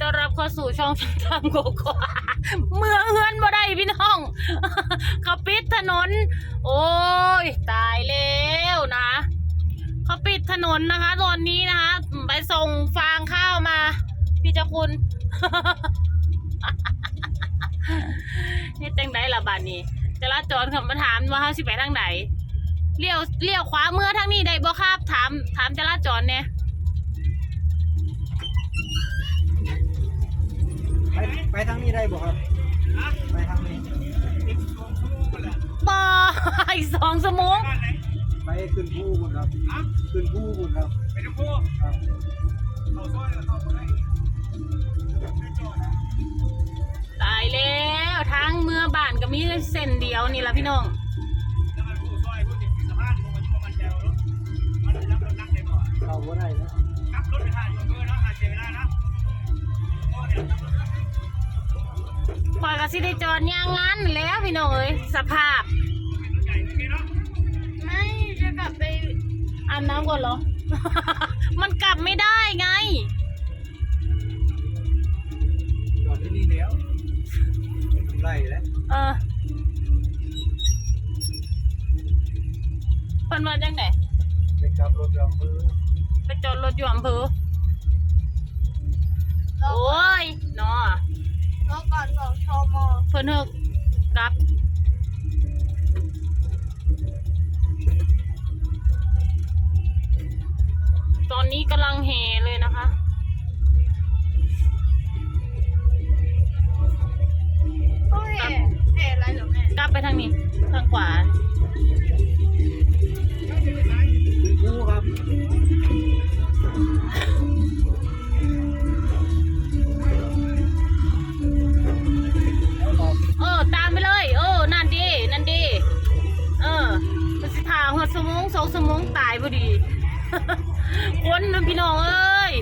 ต้อนรับเข้าสู่ช่องทางโกโกวาเมืองเงินบ่ได้พี่น้องเขาปิดถนน โอ้ย ตายแล้วนะเขาปิดถนนนะคะ ตอนนี้นะคะ ไปส่งฟางข้าวมา พี่เจ้าคุณนี่จังไดละบาดนี้จราจรคำมาถามว่าเขาสิไปทางไหนเลี้ยวเลี้ยวขวาเมื่อทางนี้ได้บ่ครับถาม ถามจราจรเนี่ย ไปไปทางนี้ได้บ่ครับ ไปทางนี้บออีกสองสมงไปขึ้นภูบุญครับ ขึ้นภูบุญครับ ไปทุกคู่ครับเขาซอยแล้วเขาได้ตายแล้วทางเมื่อบ้านก็มีเส้นเดียวนี่ละพี่น้องแล้วมันคู่ซอยคู่ติดสะพานมันมันแจวรถมันจะรับรถนักได้บ่เข้าบ่ได้นะขับรถไปถ่ายอยู่เพื่อนะหาเสียเวลานะ ปล่อยกสิได้จอดย่างงานนั่นแหล้วพี่น้องเอ้ยสภาพเป็นรถใหญ่ไม่มีเนาะไม่จะกลับไปอาบน้ำก่อนเหรอ มันกลับไม่ได้ไง จอดที่นี่แล้วไล่แล้วเออเพิ่นว่าจังไหนไปขับรถลำเภอไปจอดรถอยู่อำเภอโอ้ยเนาะ แล้วก่อนสองชมเพิ่นเฮกกลับตอนนี้กำลังแห่เลยนะคะโอ้ยเอ๋อะไรเหรอแม่กลับไปทางนี้ ทางขวา พอดีคนนะพี่น้องเอ้ย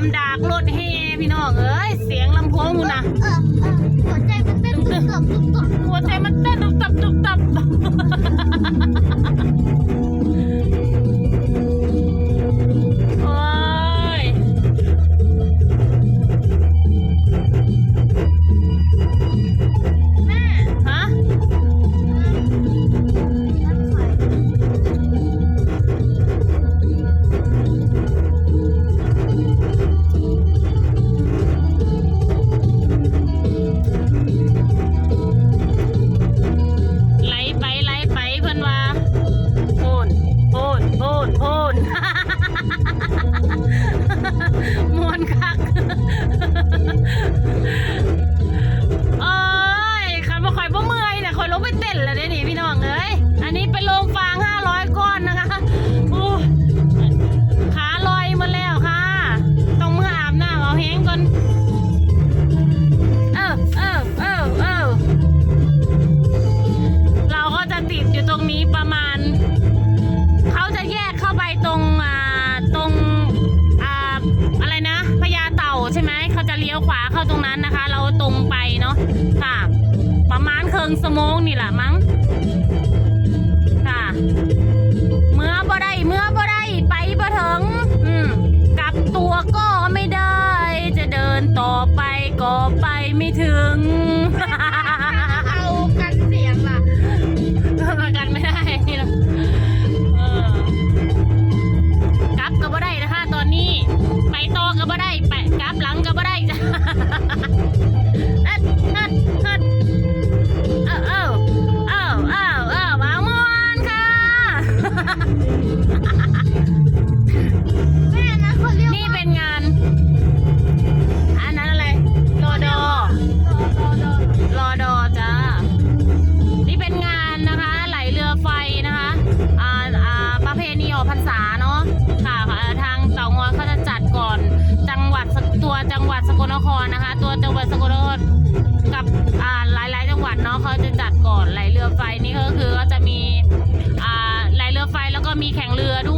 ตามดากรถเฮพี่น้องเอ้ยเสียงลำโพงมูนะหัวใจมันเต้นตุบตุบตุบตุบหัวใจมันเต้นตุบตับตุบตับ นนนะคะ เราตรงไปเนาะค่ะ ประมาณเคิงสมองนี่แหละมั้งค่ะ เมื่อบ่ได้เมื่อบ่ได้ไปบ่ถึงอืมกลับตัวก็ไม่ได้ จะเดินต่อไปก็ไปไม่ถึง วัดสกลนครกับอ่าหลายๆจังหวัดเนาะเขาจะจัดก่อนไหลเรือไฟนี่ก็คือก็จะมีอ่าไหลเรือไฟแล้วก็มีแข่งเรือด้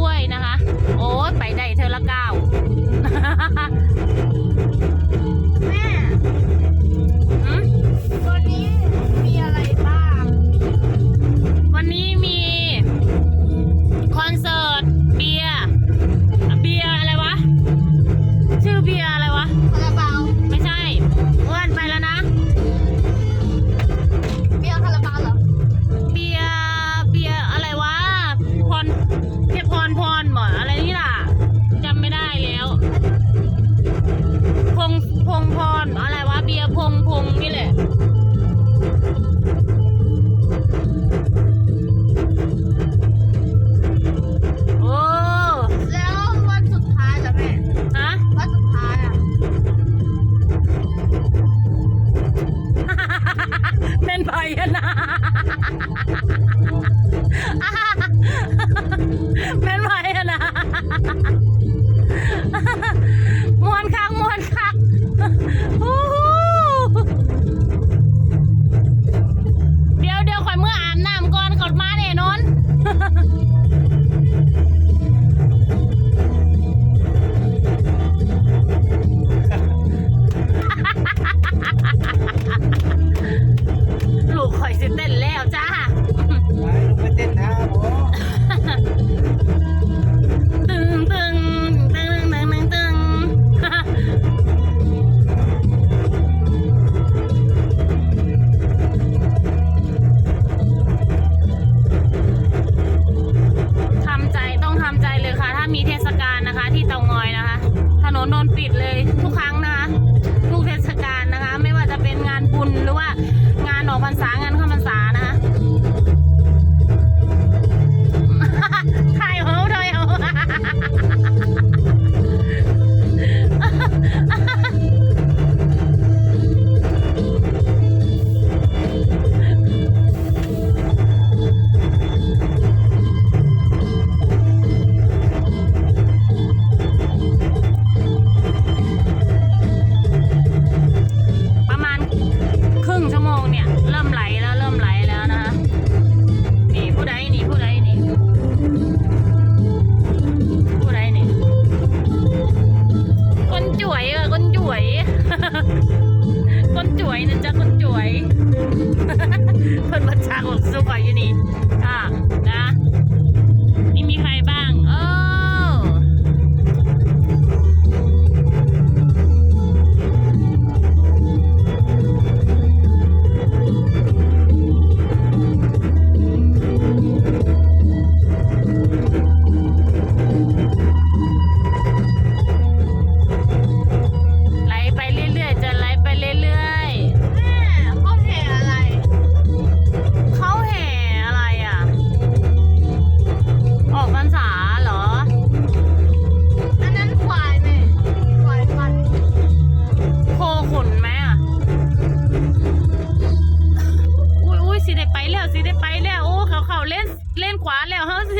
วย 给你。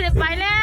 ได้ไปแล้ว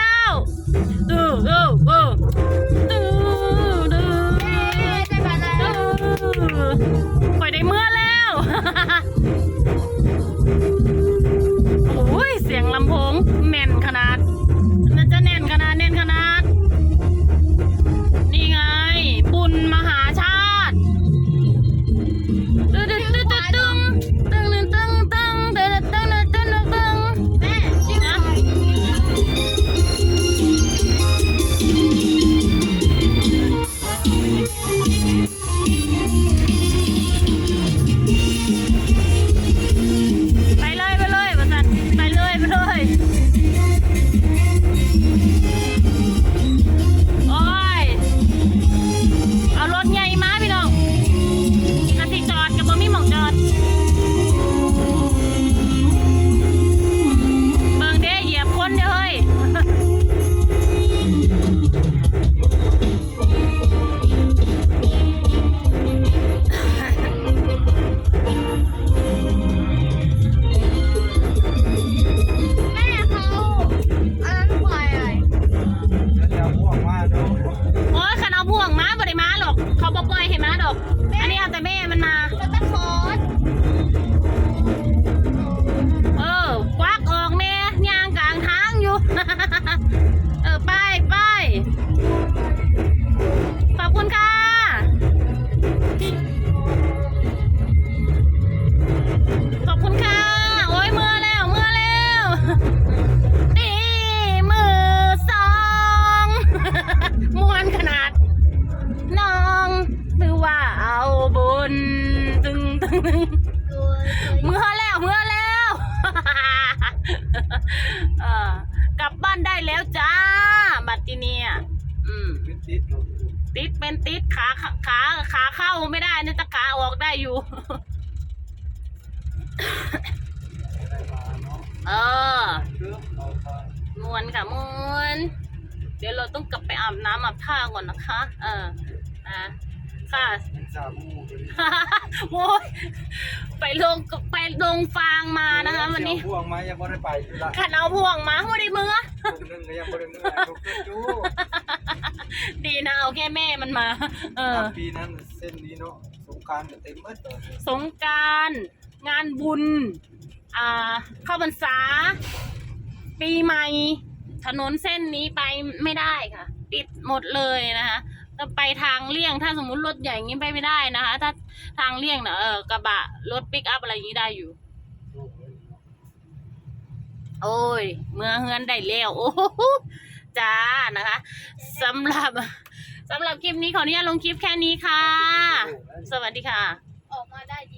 กลับบ้านได้แล้วจ้า บัตรที่เนียติดเป็นติดขาขาขาเข้าไม่ได้นะแต่ขาออกได้อยู่ เออ มวนค่ะมวน เดี๋ยวเราต้องกลับไปอาบน้ำอาบท่าก่อนนะคะ เออนะค่ะ เป็นสามูไปดิโอ้ยไปลงไปลงฟางมานะคะ วันนี้เสี่ยพ่วงมายังไม่ได้ไปอยู่ละขันเอาพ่วงมาหัวได้มือตรงนึงก็ยังไม่ได้เมื่อทุกจู้ดีนะเอาแค่แม่มันมา เออปีนั้นเส้นนี้เนาะสงกรารเต็มเมื่อตอนสงกรารงานบุญ อ่า เข้าพรรษา ปีใหม่ ถนนเส้นนี้ไปไม่ได้ค่ะ ปิดหมดเลยนะคะ ถ้าไปทางเลี่ยง ถ้าสมมุติรถใหญ่อย่างนี้ไปไม่ได้นะคะ ถ้าทางเลี่ยงนะเออกระบะรถปิกอัพอะไรอย่างนี้ได้อยู่ โอ้ย เมื่อเฮือนได้แล้วโอ้โหจ้านะคะสำหรับสำหรับคลิปนี้ขออนุญาตลงคลิปแค่นี้ค่ะ สวัสดีค่ะ ออกมาได้ดี